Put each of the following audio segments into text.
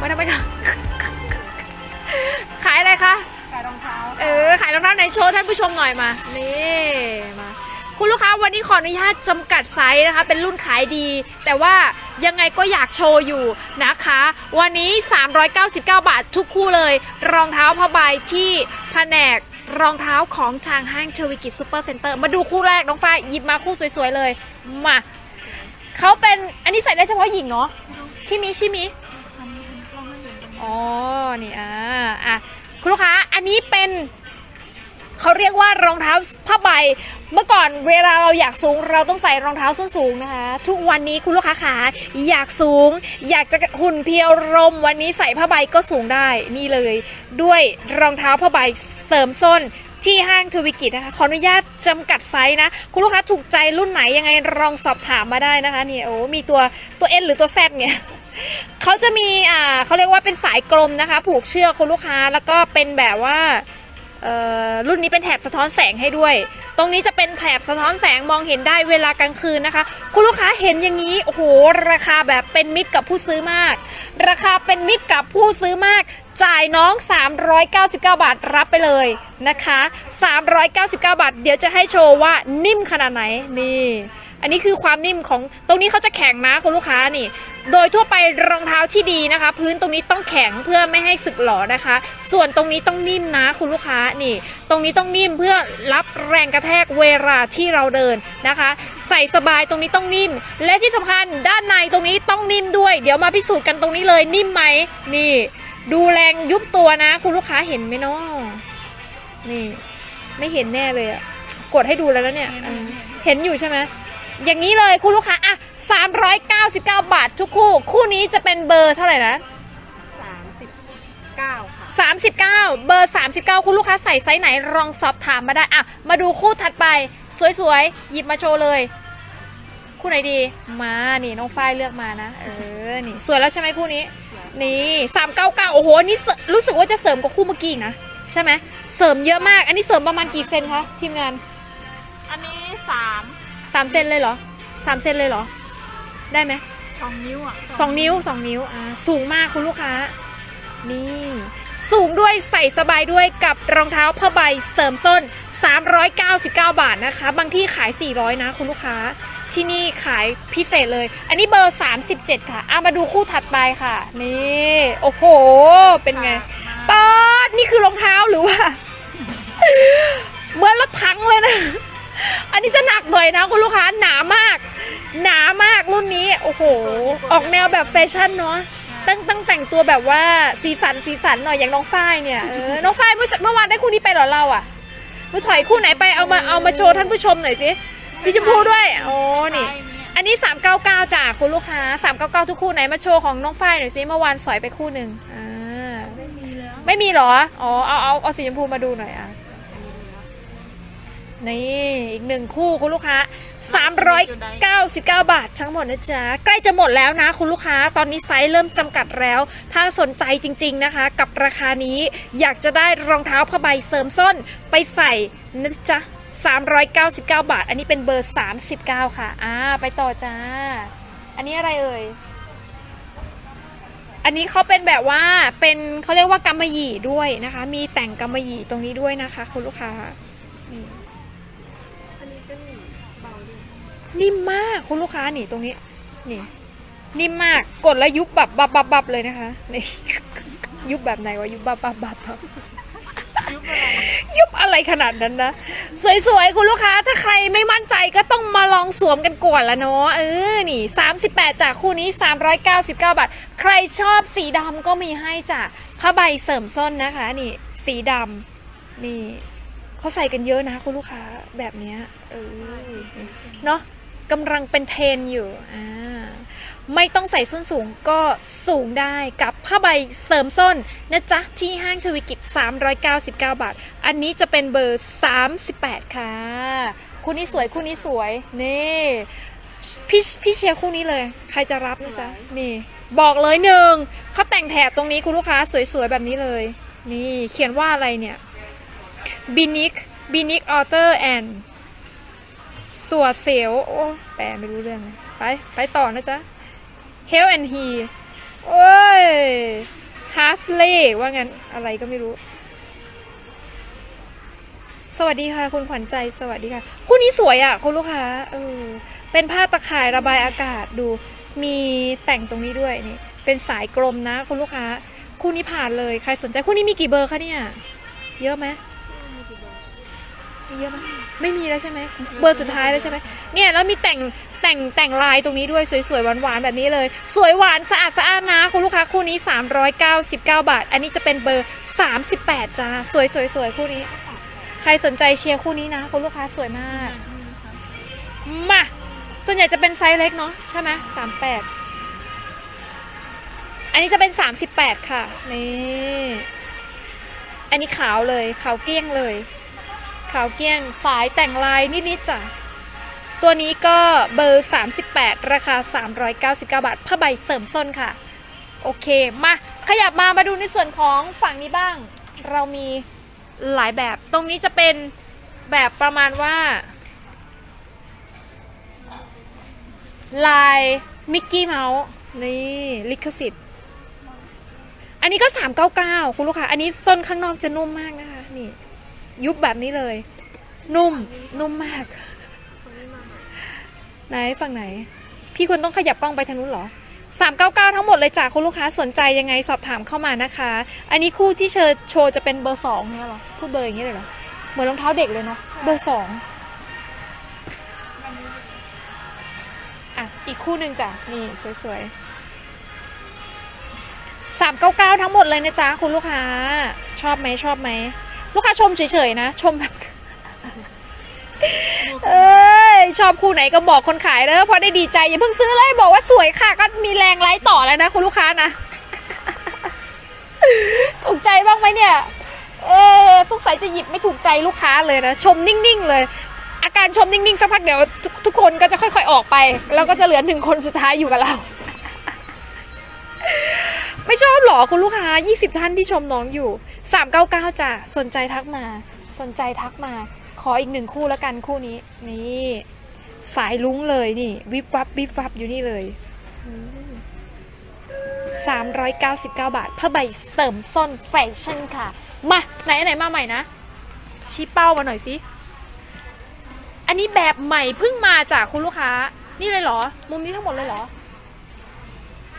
มาทำไมคะขายอะไรคะขายรองเท้าเออขายรองเท้าในโชว์ท่านผู้ชมหน่อยมา นี่มาคุณลูกค้าวันนี้ขออนุญาตจำกัดไซส์นะคะ เป็นรุ่นขายดี แต่ว่ายังไงก็อยากโชว์อยู่นะคะ วันนี้ 399 บาททุกคู่เลย รองเท้าผ้าใบที่แผนกรองเท้าของทางห้างเชวิกิซูเปอร์เซ็นเตอร์มาดูคู่แรกน้องฝ้ายหยิบมาคู่สวยๆเลย มาเขาเป็นอันนี้ใส่ได้เฉพาะหญิงเนาะชิมิชิมิ อ๋อ นี่อ่าอะคุณลูกค้า อันนี้เป็นเขาเรียกว่ารองเท้าผ้าใบ เมื่อก่อนเวลาเราอยากสูง เราต้องใส่รองเท้าส้นสูงนะคะ ทุกวันนี้คุณลูกค้าขาอยากสูง อยากจะหุ่นเพียวรม วันนี้ใส่ผ้าใบก็สูงได้นี่เลย ด้วยรองเท้าผ้าใบเสริมส้นที่ห้างทวิกิจนะคะขออนุญาตจำกัดไซส์นะ คุณลูกค้าถูกใจรุ่นไหนยังไงลองสอบถามมาได้นะคะเนี่ยโอ้มีตัวตัว N หรือตัว Z เนี่ย เขาจะมีอ่าเขาเรียกว่าเป็นสายกลมนะคะ ผูกเชือกคุณลูกค้าแล้วก็เป็นแบบว่าเอ่อรุ่นนี้เป็นแถบสะท้อนแสงให้ด้วย ตรงนี้จะเป็นแถบสะท้อนแสงมองเห็นได้เวลากลางคืนนะคะ คุณลูกค้าเห็นอย่างนี้ โอ้โห ราคาแบบเป็นมิตรกับผู้ซื้อมาก ราคาเป็นมิตรกับผู้ซื้อมาก จ่ายน้อง 399 บาทรับไปเลยนะคะ 399 บาท เดี๋ยวจะให้โชว์ว่านิ่มขนาดไหน นี่ อันนี้คือความนิ่มของตรงนี้เขาจะแข็งนะคุณลูกค้านี่ โดยทั่วไปรองเท้าที่ดีนะคะ พื้นตรงนี้ต้องแข็งเพื่อไม่ให้สึกหลอนะคะ ส่วนตรงนี้ต้องนิ่มนะคุณลูกค้านี่ ตรงนี้ต้องนิ่มเพื่อรับแรงกระแทกเวลาที่เราเดินนะคะ ใส่สบายตรงนี้ต้องนิ่ม และที่สำคัญด้านในตรงนี้ต้องนิ่มด้วย เดี๋ยวมาพิสูจน์กันตรงนี้เลยนิ่มไหมนี่ ดูแรงยุบตัวนะ คุณลูกค้าเห็นไหมเนาะนี่ ไม่เห็นแน่เลยอะกดให้ดูแล้วนะเนี่ยอ่าเห็นอยู่ใช่ไหม อย่างนี้เลยคุณลูกค้าอะ399 บาททุกคู่ คู่นี้จะเป็นเบอร์เท่าไหร่นะสามสิบเก้าค่ะ 39 เบอร์ 39 คุณลูกค้าใส่ไซส์ไหนลองสอบถามมาได้อะมาดูคู่ถัดไป สวยๆ หยิบมาโชว์เลย คู่ไหนดี มานี่น้องฝ้ายเลือกมานะ เออ นี่ สวยแล้วใช่ไหมคู่นี้ นี่ 399 โอ้โหอันนี่รู้สึกว่าจะเสริมกับคู่เมื่อกี้อีกนะ ใช่ไหม เสริมเยอะมาก อันนี้เสริมประมาณกี่เซนคะทีมงาน อันนี้สาม สามเซนเลยเหรอสามเซนเลยเหรอ ได้ไหมสองนิ้วอะสองนิ้วสองนิ้วอ่าสูงมากคุณลูกค้า นี่ สูงด้วยใส่สบายด้วยกับรองเท้าผ้าใบเสริมส้น 399 บาทนะคะ บางที่ขาย 400 นะคุณลูกค้า ที่นี่ขายพิเศษเลย อันนี้เบอร์ 37 ค่ะอะมาดูคู่ถัดไปค่ะ นี่ โอ้โห เป็นไงป๊าดนี่คือรองเท้าหรือว่า เหมือนรถถังเลยนะ อันนี้จะหนักหน่อยนะคุณลูกค้าหนามาก หนามากรุ่นนี้ โอ้โห ออกแนวแบบแฟชั่นเนาะตั้งตั้งแต่งตัวแบบว่าสีสันสีสันหน่อยอย่างน้องฝ้ายเนี่ยเออน้องฝ้ายเมื่อเมื่อวานได้คู่นี้ไปเหรอเราอะเมื่อถอยคู่ไหนไปเอามาเอามาโชว์ท่านผู้ชมหน่อยสิสีชมพูด้วยโอ๋อนี่ อันนี้ 399จากคุณลูกค้า 399 ทุกคู่ไหนมาโชว์ของน้องฝ้ายหน่อยสิเมื่อวานสอยไปคู่หนึ่งอ่าไม่มีแล้วไม่มีหรออ๋อเอาเอาเอาสีชมพูมาดูหน่อยอะ นี่อีกหนึ่งคู่คุณลูกค้า 399 บาททั้งหมดนะจ๊ะ ใกล้จะหมดแล้วนะคุณลูกค้า ตอนนี้ไซส์เริ่มจำกัดแล้ว ถ้าสนใจจริง ๆนะคะ กับราคานี้อยากจะได้รองเท้าผ้าใบเสริมส้นไปใส่นะจ๊ะ 399 บาท อันนี้เป็นเบอร์ 39 ค่ะ อ่า ไปต่อจ้า อันนี้อะไรเอ่ย อันนี้เขาเป็นแบบว่าเป็นเขาเรียกว่ากำมะหยี่ด้วยนะคะ มีแต่งกำมะหยี่ตรงนี้ด้วยนะคะ คุณลูกค้า นิ่มมากคุณลูกค้านี่ตรงนี้ นี่ นิ่มมากกดแล้วยุบแบบบับบับบับเลยนะคะนี่ยุบแบบไหนวะยุบบับบับบับบับยุบอะไรขนาดนั้นนะ สวยๆ คุณลูกค้าถ้าใครไม่มั่นใจก็ต้องมาลองสวมกันก่อนละเนาะเออนี่ 38 จากคู่นี้ 399 บาท ใครชอบสีดำก็มีให้จ้ะผ้าใบเสริมส้นนะคะ นี่ สีดำนี่เขาใส่กันเยอะนะคุณลูกค้าแบบนี้เออเนาะ กำลังเป็นเทรนอยู่อ่าไม่ต้องใส่ส้นสูงก็สูงได้กับผ้าใบเสริมส้นนะจ๊ะ ที่ห้างทวิกิจ399 บาท อันนี้จะเป็นเบอร์ 38 ค่ะ คู่นี้สวยคู่นี้สวย นี่พี่พี่เชียร์คู่นี้เลย ใครจะรับนะจ๊ะ นี่ บอกเลยหนึ่งเขาแต่งแถบตรงนี้คุณลูกค้าสวยๆ แบบนี้เลย นี่เขียนว่าอะไรเนี่ยบินิกบินิกออเตอร์แอน สัวเซลโอ้แปลไม่รู้เรื่องเลยไป ไปต่อนะจ๊ะ Hell and He โอ้ยฮาร์สเลย์ว่างั้น อะไรก็ไม่รู้ สวัสดีค่ะ คุณขวัญใจสวัสดีค่ะ คู่นี้สวยอะ คุณลูกค้าเออเป็นผ้าตะข่ายระบายอากาศดู มีแต่งตรงนี้ด้วยนี่ เป็นสายกลมนะ คุณลูกค้า คู่นี้ผ่านเลยใครสนใจ คู่นี้มีกี่เบอร์คะเนี่ย เยอะไหมมีเยอะไหม ไม่มีแล้วใช่ไหมเบอร์สุดท้ายแล้วใช่ไหมเนี่ยแล้วมีแต่งแต่งแต่งลายตรงนี้ด้วยสวยๆหวานๆแบบนี้เลย สวยหวานสะอาดสะอ้านนะคุณลูกค้าคู่นี้ 399 บาท อันนี้จะเป็นเบอร์ 38จ้าสวยสวยสวยคู่นี้ ใครสนใจเชียร์คู่นี้นะคุณลูกค้าสวยมากมาส่วนใหญ่จะเป็นไซส์เล็กเนาะใช่ไหมสามแปดอันนี้จะเป็นสามสิบแปดค่ะนี่อันนี้ขาวเลยขาวเกลี้ยงเลย ขาวเกี้ยงสายแต่งลายนิดๆจ้ะ ตัวนี้ก็เบอร์ 38 ราคา 399 บาทผ้าใบเสริมส้นค่ะ โอเค มาขยับมามาดูในส่วนของฝั่งนี้บ้าง เรามีหลายแบบ ตรงนี้จะเป็นแบบประมาณว่า ลายมิกกี้เมาส์นี่ลิขสิทธิ์ อันนี้ก็ 399 คุณลูกค้า อันนี้ส้นข้างนอกจะนุ่มมากนะคะ นี่ ยุบแบบนี้เลย นุ่ม นุ่มมาก ไหนฝั่งไหน พี่ควรต้องขยับกล้องไปทางนู้นเหรอ 399 ทั้งหมดเลยจ้ะคุณลูกค้าสนใจยังไงสอบถามเข้ามานะคะ อันนี้คู่ที่เชิญโชว์จะเป็นเบอร์สองเนี่ยเหรอพูดเบอร์อย่างนี้เลยเหรอ เหมือนรองเท้าเด็กเลยเนาะ เบอร์สองอะ อีกคู่หนึ่งจ้ะ นี่สวยๆ399 ทั้งหมดเลยนะจ๊ะ คุณลูกค้า ชอบไหมชอบไหม ลูกค้าชมเฉยๆนะ ชมแบบเอ้ยชอบคู่ไหนก็บอกคนขายเด้อเพราะได้ดีใจอย่าเพิ่งซื้อเลยบอกว่าสวยค่ะ ก็มีแรงไลฟ์ต่อแล้วนะคุณลูกค้านะถูกใจบ้างไหมเนี่ย เออสงสัยจะหยิบไม่ถูกใจลูกค้าเลยนะชมนิ่งๆเลย อาการชมนิ่งๆสักพักเดี๋ยวทุกทุกคนก็จะค่อย ๆออกไป แล้วก็จะเหลือหนึ่งคนสุดท้ายอยู่กับเรา ไม่ชอบหรอคุณลูกค้า 20 ท่านที่ชมน้องอยู่399จ้ะสนใจทักมา สนใจทักมา ขออีกหนึ่งคู่แล้วกันคู่นี้ นี่สายลุ้งเลยนี่ วิบวับวิบวับอยู่นี่เลยอืม399 บาทผ้าใบเสริมส้นแฟชั่นค่ะ มาไหนไหนมาใหม่นะ ชี้เป้ามาหน่อยสิ อันนี้แบบใหม่เพิ่งมาจากคุณลูกค้า นี่เลยเหรอ มุมนี้ทั้งหมดเลยเหรอ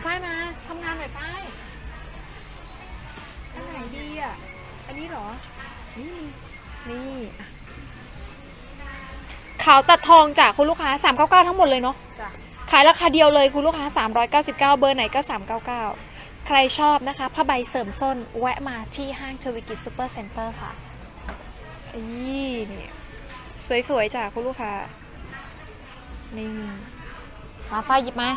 ป้มา นนี้เหรอ นี่นี่อะขาวตัดทองจากคุณลูกค้า 399 ทั้งหมดเลยเนาะจ้ะขายราคาเดียวเลยคุณลูกค้า 399 เบอร์ไหนก็ 399 ใครชอบนะคะผ้าใบเสริมส้น แวะมาที่ห้างทวิกิจซูเปอร์เซ็นเตอร์ค่ะนี่นี่สวยๆจ้ะคุณลูกค้า นี่มาฝ้ายหยิบมา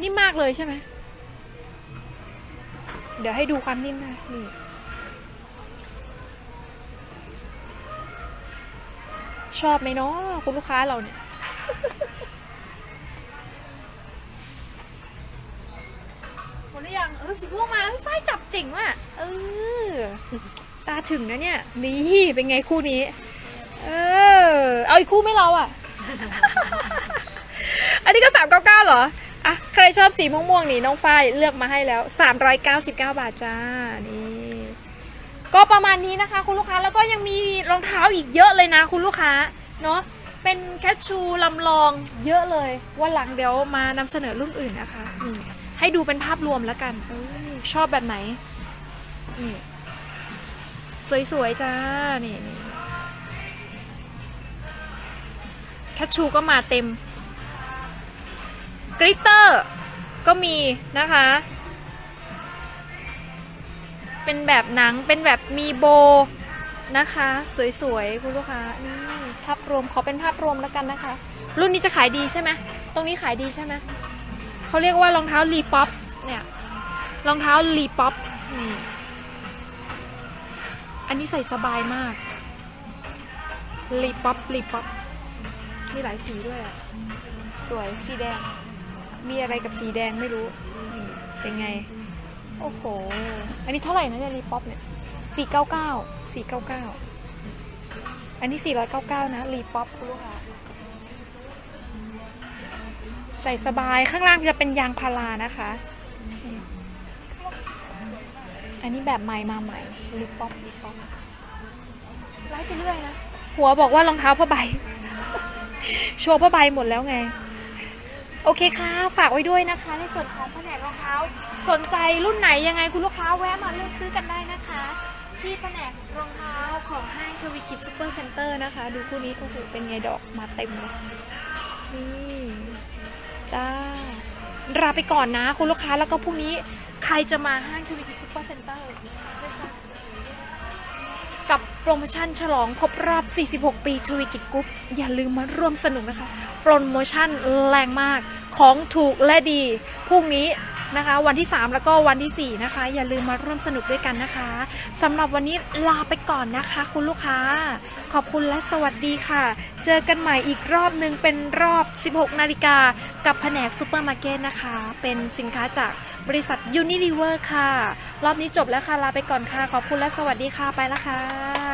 นิ่มมากเลยใช่ไหม เดี๋ยวให้ดูความนิ่มนะนี่ชอบไหมเนาะคุณลูกค้าเราเนี่ย หมดหรือยัง เออสีม่วงมาเฮ้ยจับเจ๋งว่ะ เออ ตาถึงนะเนี่ย นี่เป็นไงคู่นี้ เออ เอาอีกคู่ไม่เราอะ อันนี้ก็สามเก้าเก้าเหรอ อะใครชอบสีม่วงๆนี่น้องฝ้ายเลือกมาให้แล้ว 399 บาทจ้านี่ก็ประมาณนี้นะคะ คุณลูกค้าแล้วก็ยังมีรองเท้าอีกเยอะเลยนะคุณลูกค้าเนาะเป็นแคชชูลำลองเยอะเลยวันหลังเดี๋ยวมานำเสนอรุ่นอื่นนะคะนี่ให้ดูเป็นภาพรวมแล้วกันออชอบแบบไหนนี่สวยๆจ้านี่นี่แคชชูก็มาเต็ม กริตเตอร์ก็มีนะคะ เป็นแบบหนังเป็นแบบมีโบนะคะ สวยๆ คุณลูกค้านี่ภาพรวมขอเป็นภาพรวมแล้วกันนะคะ รุ่นนี้จะขายดีใช่ไหมตรงนี้ขายดีใช่ไหมเขาเรียกว่ารองเท้ารีป๊อปเนี่ยรองเท้ารีป๊อปนี่อันนี้ใส่สบายมากรีป๊อปรีป๊อปมีหลายสีด้วยอะสวยสีแดง มีอะไรกับสีแดงไม่รู้นี่เป็นไง โอ้โห อันนี้เท่าไหร่นะเนี่ยรีป๊อปเนี่ยสี่เก้าเก้าสี่เก้าเก้าอันนี้สี่ร้อยเก้าเก้านะรีป๊อปคุณลูกค้าใส่สบายข้างล่างจะเป็นยางพารานะคะอืมอันนี้แบบใหม่มาใหม่ลิปป๊อปลิปป๊อปไล่ไปเรื่อยนะ หัวบอกว่ารองเท้าผ้าใบ โชว์ผ้าใบหมดแล้วไง โอเคค่ะ ฝากไว้ด้วยนะคะ ในส่วนของแผนกรองเท้า สนใจรุ่นไหนยังไงคุณลูกค้าแวะมาเลือกซื้อกันได้นะคะ ที่แผนกรองเท้าของห้างทวิกิจซูเปอร์เซ็นเตอร์นะคะ ดูคู่นี้โอ้โหเป็นไงดอกมาเต็มเลยนี่จ้าลาไปก่อนนะคุณลูกค้าแล้วก็พรุ่งนี้ใครจะมาห้างทวิกิจซูเปอร์เซ็นเตอร์กับโป รโมชั่นฉลองครบรอบ 46 ปีทวิกิจกรุ๊ปอย่าลืมมาร่วมสนุกนะคะ โปรโมชั่นแรงมากของถูกและดีพรุ่งนี้นะคะ วันที่ 3 แล้วก็วันที่ 4 นะคะ อย่าลืมมาร่วมสนุกด้วยกันนะคะสำหรับวันนี้ลาไปก่อนนะคะ คุณลูกค้า ขอบคุณและสวัสดีค่ะ เจอกันใหม่อีกรอบหนึ่งเป็นรอบ 16 นาฬิกา กับแผนกซูเปอร์มาร์เก็ตนะคะ เป็นสินค้าจากบริษัท Unilever ค่ะ รอบนี้จบแล้วค่ะ ลาไปก่อนค่ะ ขอบคุณและสวัสดีค่ะ ไปแล้วค่ะ